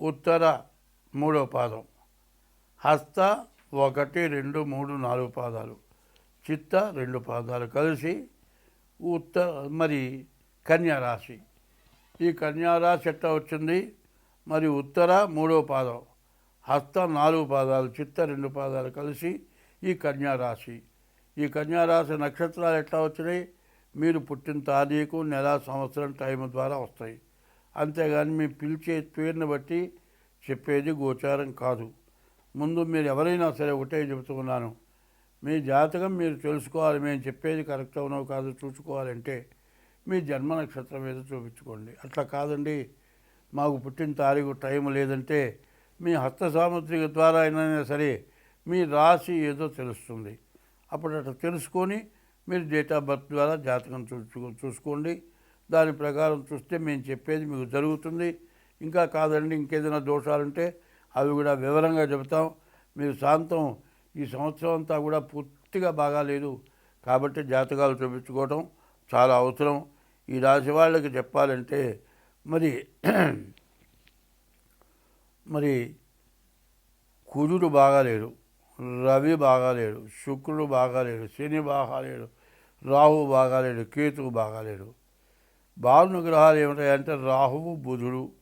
ఉత్తర మూడో పాదం. హస్త ఒకటి రెండు మూడు నాలుగు పాదాలు. చిత్త రెండు పాదాలు కలిసి ఉత్తర మరి కన్యారాశి ఈ కన్యారాశి ఎట్లా వచ్చింది? మరి ఉత్తర మూడో పాదం. హస్త నాలుగు పాదాలు చిత్త రెండు పాదాలు కలిసి ఈ కన్యారాశి ఈ కన్యారాశి నక్షత్రాలు ఎట్లా వచ్చినాయి? మీరు పుట్టిన తారీఖు నెల సంవత్సరం టైం ద్వారా వస్తాయి. అంతేగాని మీ పిలిచే పేరుని బట్టి చెప్పేది గోచారం కాదు. ముందు మీరు ఎవరైనా సరే ఒకటే చెబుతున్నాను. మీ జాతకం మీరు తెలుసుకోవాలి. మేము చెప్పేది కరెక్ట్ అవునో కాదు చూసుకోవాలంటే మీ జన్మ నక్షత్రం మీద చూపించుకోండి. అట్లా కాదండి. మాకు పుట్టిన తారీఖు టైం లేదంటే మీ హస్త సాముద్రిక ద్వారా అయినా సరే మీ రాశి ఏదో తెలుస్తుంది. అప్పుడు అట్లా తెలుసుకొని మీరు డేట్ ఆఫ్ బర్త్ ద్వారా జాతకం చూసుకో చూసుకోండి. దాని ప్రకారం చూస్తే మేము చెప్పేది మీకు జరుగుతుంది. ఇంకా కాదండి ఇంకేదైనా దోషాలుంటే అవి కూడా వివరంగా చెబుతాం. మీరు శాంతం ఈ సంవత్సరం అంతా కూడా పూర్తిగా బాగాలేదు కాబట్టి జాతకాలు చూపించుకోవడం చాలా అవసరం. ఈ రాశి వాళ్ళకి చెప్పాలంటే మరి మరి కుజుడు బాగాలేడు రవి బాగాలేడు శుక్రుడు బాగాలేడు శని బాగాలేడు రాహు బాగాలేడు కేతువు బాగాలేడు. బాగున్న గ్రహాలు ఏమిటాయంటే రాహువు బుధుడు.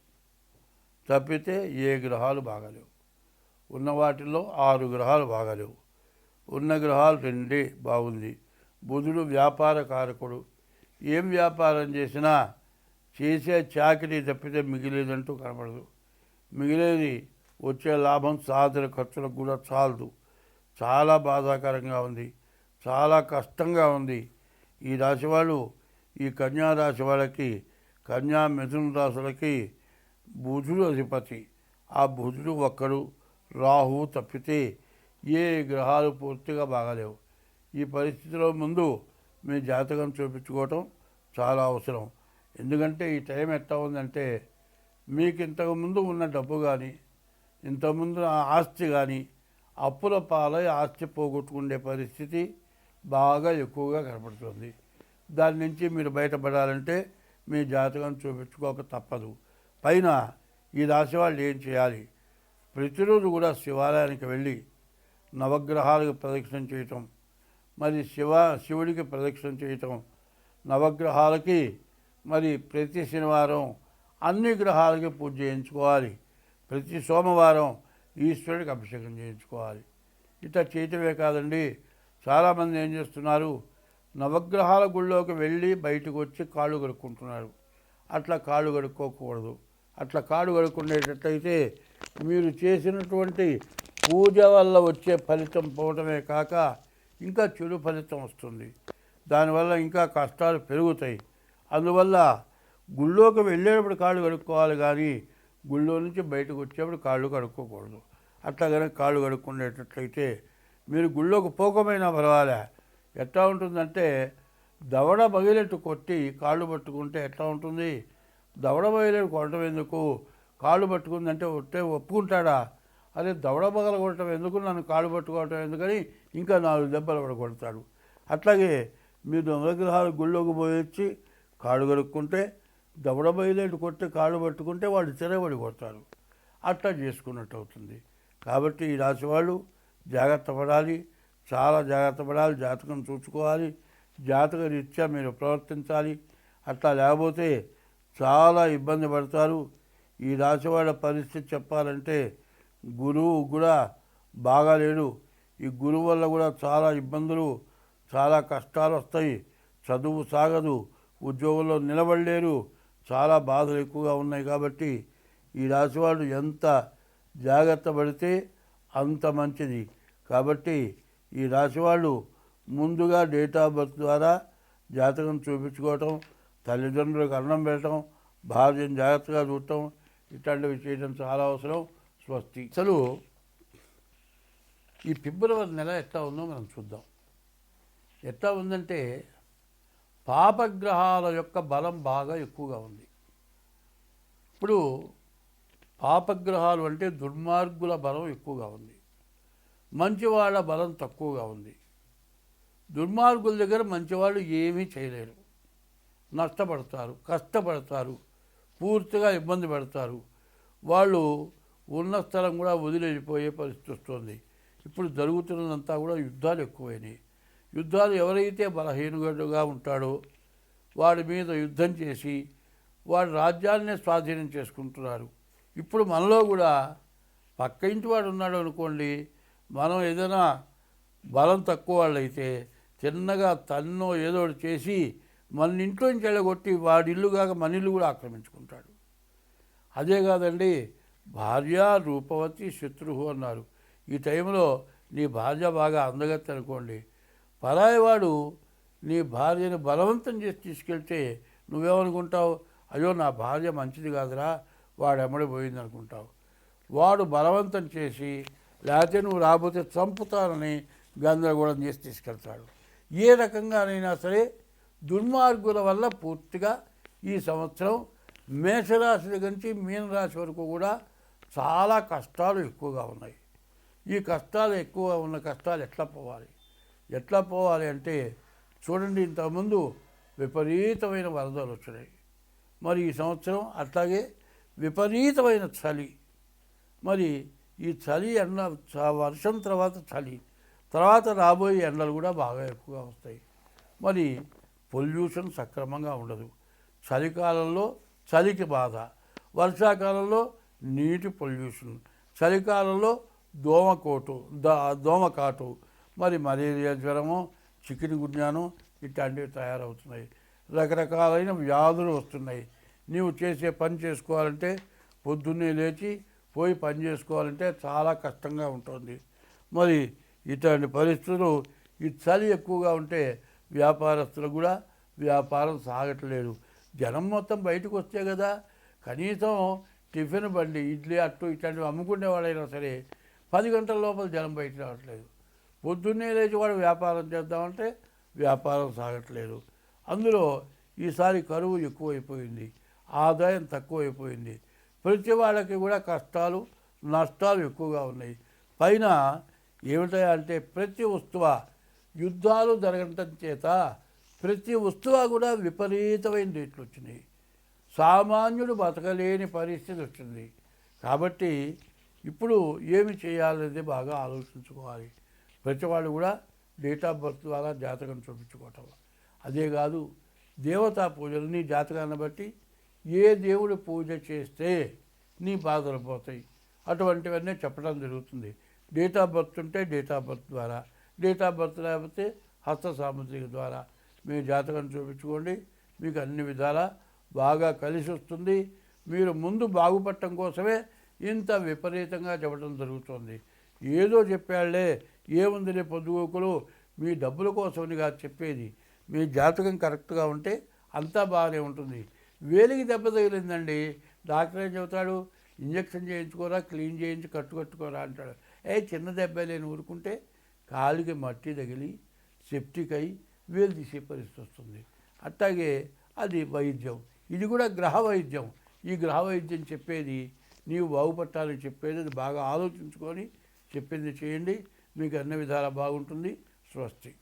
తప్పితే ఏ గ్రహాలు బాగాలేవు. ఉన్న వాటిల్లో ఆరు గ్రహాలు బాగాలేవు. ఉన్న గ్రహాలు రెండే బాగుంది. బుధుడు వ్యాపార కారకుడు. ఏం వ్యాపారం చేసినా చేసే చాకరీ తప్పితే మిగిలేదంటూ కనపడదు మిగిలేది వచ్చే లాభం సాధన ఖర్చులకు కూడా చాలదు. చాలా బాధాకరంగా ఉంది. చాలా కష్టంగా ఉంది. ఈ రాశి వాళ్ళు ఈ కన్యారాశి వాళ్ళకి కన్యా మిథున రాశులకి బుధుడు అధిపతి. ఆ బుధుడు ఒక్కడు రాహువు తప్పితే ఏ గ్రహాలు పూర్తిగా బాగాలేవు. ఈ పరిస్థితిలో ముందు మీ జాతకం చూపించుకోవటం చాలా అవసరం. ఎందుకంటే ఈ టైం ఎట్లా ఉందంటే మీకు ఇంతకుముందు ఉన్న డబ్బు కానీ ఇంతకుముందు ఆస్తి కానీ అప్పుల పాలై ఆస్తి పోగొట్టుకునే పరిస్థితి బాగా ఎక్కువగా కనపడుతుంది. దాని నుంచి మీరు బయటపడాలంటే మీ జాతకం చూపించుకోక తప్పదు. పైన ఈ రాశి వాళ్ళు ఏం చేయాలి? ప్రతిరోజు కూడా శివాలయానికి వెళ్ళి నవగ్రహాలకు ప్రదక్షిణ చేయటం మరి శివ శివుడికి ప్రదక్షిణ చేయటం నవగ్రహాలకి మరి ప్రతి శనివారం అన్ని గ్రహాలకి పూజ చేయించుకోవాలి. ప్రతి సోమవారం ఈశ్వరుడికి అభిషేకం చేయించుకోవాలి. ఇట్లా చేయటమే కాదండి. చాలామంది ఏం చేస్తున్నారు? నవగ్రహాల గుళ్ళోకి వెళ్ళి బయటకు వచ్చి కాళ్ళు కడుక్కుంటున్నారు. అట్లా కాళ్ళు కడుక్కోకూడదు. అట్లా కాళ్ళు కడుక్కునేటట్లయితే మీరు చేసినటువంటి పూజ వల్ల వచ్చే ఫలితం పోవటమే కాక ఇంకా చెడు ఫలితం వస్తుంది. దానివల్ల ఇంకా కష్టాలు పెరుగుతాయి. అందువల్ల గుళ్ళోకి వెళ్ళేటప్పుడు కాళ్ళు కడుక్కోవాలి కానీ గుళ్ళో నుంచి బయటకు వచ్చేప్పుడు కాళ్ళు కడుక్కోకూడదు. అట్లా కనుక కాళ్ళు కడుక్కునేటట్లయితే మీరు గుళ్ళోకి పోకమైనా పర్వాలే. ఎట్లా ఉంటుందంటే దవడ బగిలెట్టు కొట్టి కాళ్ళు పట్టుకుంటే ఎట్లా ఉంటుంది? దవడ బగిలెట్టు కొట్టడం ఎందుకు? కాళ్ళు పట్టుకుందంటే ఒట్టే ఒప్పుకుంటాడా? అదే దవడ బగల కొట్టడం ఎందుకు? నన్ను కాళ్ళు పట్టుకోవటం ఎందుకని ఇంకా నాలుగు దెబ్బలు కూడా కొడతాడు. అట్లాగే మీరు దొంగగ్రహాలు గుళ్ళోకి పోయొచ్చి కాళ్ళు కడుక్కుంటే దవడ బయలేటు కొట్టి కాళ్ళు పట్టుకుంటే వాళ్ళు తిరగబడి కొడతారు అట్లా చేసుకున్నట్టు అవుతుంది. కాబట్టి ఈ రాశి వాళ్ళు జాగ్రత్త పడాలి. చాలా జాగ్రత్త పడాలి జాతకం చూసుకోవాలి జాతక రీత్యా మీరు ప్రవర్తించాలి. అట్లా లేకపోతే చాలా ఇబ్బంది పడతారు. ఈ రాసివాడ పరిస్థితి చెప్పాలంటే గురువు కూడా బాగాలేడు ఈ గురువు వల్ల కూడా చాలా ఇబ్బందులు చాలా కష్టాలు వస్తాయి. చదువు సాగదు ఉద్యోగంలో నిలబడలేరు చాలా బాధలు ఎక్కువగా ఉన్నాయి కాబట్టి ఈ రాశి ఎంత జాగ్రత్త పడితే అంత మంచిది. కాబట్టి ఈ రాశి వాళ్ళు ముందుగా డేట్ ఆఫ్ బర్త్ ద్వారా జాతకం చూపించుకోవటం తల్లిదండ్రులకు అన్నం పెట్టడం భార్యను జాగ్రత్తగా చూడటం ఇట్లాంటివి చేయడం చాలా అవసరం. స్వస్తి. అసలు ఈ ఫిబ్రవరి నెల ఎట్లా ఉందో మనం చూద్దాం. ఎట్లా ఉందంటే పాపగ్రహాల యొక్క బలం బాగా ఎక్కువగా ఉంది. ఇప్పుడు పాపగ్రహాలు అంటే దుర్మార్గుల బలం ఎక్కువగా ఉంది. మంచివాళ్ళ బలం తక్కువగా ఉంది. దుర్మార్గుల దగ్గర మంచివాళ్ళు ఏమీ చేయలేరు. నష్టపడతారు కష్టపడతారు పూర్తిగా ఇబ్బంది పెడతారు. వాళ్ళు ఉన్న స్థలం కూడా వదిలేసిపోయే పరిస్థితి వస్తుంది. ఇప్పుడు జరుగుతున్నదంతా కూడా యుద్ధాలు ఎక్కువైనాయి. యుద్ధాలు ఎవరైతే బలహీనుడుగా ఉంటాడో వాడి మీద యుద్ధం చేసి వాడి రాజ్యాన్నే స్వాధీనం చేసుకుంటున్నారు. ఇప్పుడు మనలో కూడా పక్క ఇంటి వాడు ఉన్నాడు అనుకోండి మనం ఏదైనా బలం తక్కువ వాళ్ళైతే చిన్నగా తన్నో ఏదో ఒకటి చేసి మన ఇంట్లోంచి వెళ్ళగొట్టి వాడి ఇల్లు కాక మన ఇల్లు కూడా ఆక్రమించుకుంటాడు. అదే కాదండి భార్య రూపవతి శత్రువు అన్నారు. ఈ టైంలో నీ భార్య బాగా అందగత్తి అనుకోండి. పరాయివాడు నీ భార్యని బలవంతం చేసి తీసుకెళ్తే నువ్వేమనుకుంటావు? అయ్యో నా భార్య మంచిది కాదురా వాడు ఎమ్మడి పోయింది అనుకుంటావు వాడు బలవంతం చేసి లేకపోతే నువ్వు రాబోతే చంపుతానని గందరగోళం చేసి తీసుకెళ్తాడు. ఏ రకంగానైనా సరే దుర్మార్గుల వల్ల పూర్తిగా ఈ సంవత్సరం మేషరాశి దగ్గర నుంచి మీనరాశి వరకు కూడా చాలా కష్టాలు ఎక్కువగా ఉన్నాయి. ఈ కష్టాలు ఎక్కువ ఉన్న కష్టాలు ఎట్లా పోవాలి? ఎట్లా పోవాలి అంటే చూడండి ఇంతకుముందు విపరీతమైన వరదలు వచ్చినాయి. మరి ఈ సంవత్సరం అట్లాగే విపరీతమైన చలి. మరి ఈ చలి ఎండ చ- వర్షం తర్వాత చలి తర్వాత రాబోయే ఎండలు కూడా బాగా ఎక్కువగా వస్తాయి. మరి పొల్యూషన్ సక్రమంగా ఉండదు. చలికాలంలో చలికి బాధ వర్షాకాలంలో నీటి పొల్యూషన్ చలికాలంలో దోమకోటు దోమకాటు మరి మలేరియా జ్వరము చికెన్ గుణ్యానం ఇట్లాంటివి తయారవుతున్నాయి. రకరకాలైన వ్యాధులు వస్తున్నాయి. నీవు చేసే పని చేసుకోవాలంటే పొద్దున్నే లేచి పోయి పని చేసుకోవాలంటే చాలా కష్టంగా ఉంటుంది. మరి ఇటువంటి పరిస్థితులు ఈ చలి ఎక్కువగా ఉంటే వ్యాపారస్తులు కూడా వ్యాపారం సాగట్లేదు. జనం మొత్తం బయటకు వస్తే కదా కనీసం టిఫిన్ బండి ఇడ్లీ అట్టు ఇట్లాంటివి అమ్ముకునే వాళ్ళైనా సరే పది గంటల లోపల జనం బయట రావట్లేదు. పొద్దున్నే లేచి వాడు వ్యాపారం చేద్దామంటే వ్యాపారం సాగట్లేదు. అందులో ఈసారి కరువు ఎక్కువైపోయింది ఆదాయం తక్కువైపోయింది. ప్రతి వాళ్ళకి కూడా కష్టాలు నష్టాలు ఎక్కువగా ఉన్నాయి. పైన ఏమిటంటే ప్రతి వస్తువ యుద్ధాలు జరగటం చేత ప్రతి వస్తువ కూడా విపరీతమైన రేట్లు వచ్చినాయి. సామాన్యుడు బతకలేని పరిస్థితి వచ్చింది. కాబట్టి ఇప్పుడు ఏమి చేయాలనేది బాగా ఆలోచించుకోవాలి. ప్రతి వాళ్ళు కూడా డేట్ ఆఫ్ బర్త్ ద్వారా జాతకం చూపించుకోవటం. అదే కాదు దేవతా పూజలని జాతకాన్ని బట్టి ఏ దేవుడు పూజ చేస్తే నీ బాధలు పోతాయి. అటువంటివన్నీ చెప్పడం జరుగుతుంది. డేట్ ఆఫ్ బర్త్ ఉంటే డేట్ ఆఫ్ బర్త్ ద్వారా డేట్ ఆఫ్ బర్త్ లేకపోతే హస్త సాముద్రిక ద్వారా. మీ జాతకం చూపించుకోండి. మీకు అన్ని విధాలా బాగా కలిసి వస్తుంది. మీరు ముందు బాగుపడటం కోసమే ఇంత విపరీతంగా చెప్పడం జరుగుతుంది. ఏదో చెప్పాళ్ళే ఏముందిలే పొద్దుగోకులు మీ డబ్బుల కోసమని కాదు చెప్పేది. మీ జాతకం కరెక్ట్గా ఉంటే అంతా బాగానే ఉంటుంది. వేలికి దెబ్బ తగిలిందండి. డాక్టర్ ఏం చెబుతాడు? ఇంజక్షన్ చేయించుకోరా క్లీన్ చేయించి కట్టు కట్టుకోరా అంటాడు. ఏ చిన్న దెబ్బ లేని ఊరుకుంటే కాలికి మట్టి తగిలి సెప్టిక్ అయి వేలు తీసే పరిస్థితి వస్తుంది. అట్లాగే అది వైద్యం. ఇది కూడా గ్రహ వైద్యం. ఈ గ్రహ వైద్యం చెప్పేది నీవు బాగుపట్టాలని చెప్పేది అది బాగా ఆలోచించుకొని చెప్పింది చేయండి. మీకు అన్ని విధాలా బాగుంటుంది. స్వస్తి.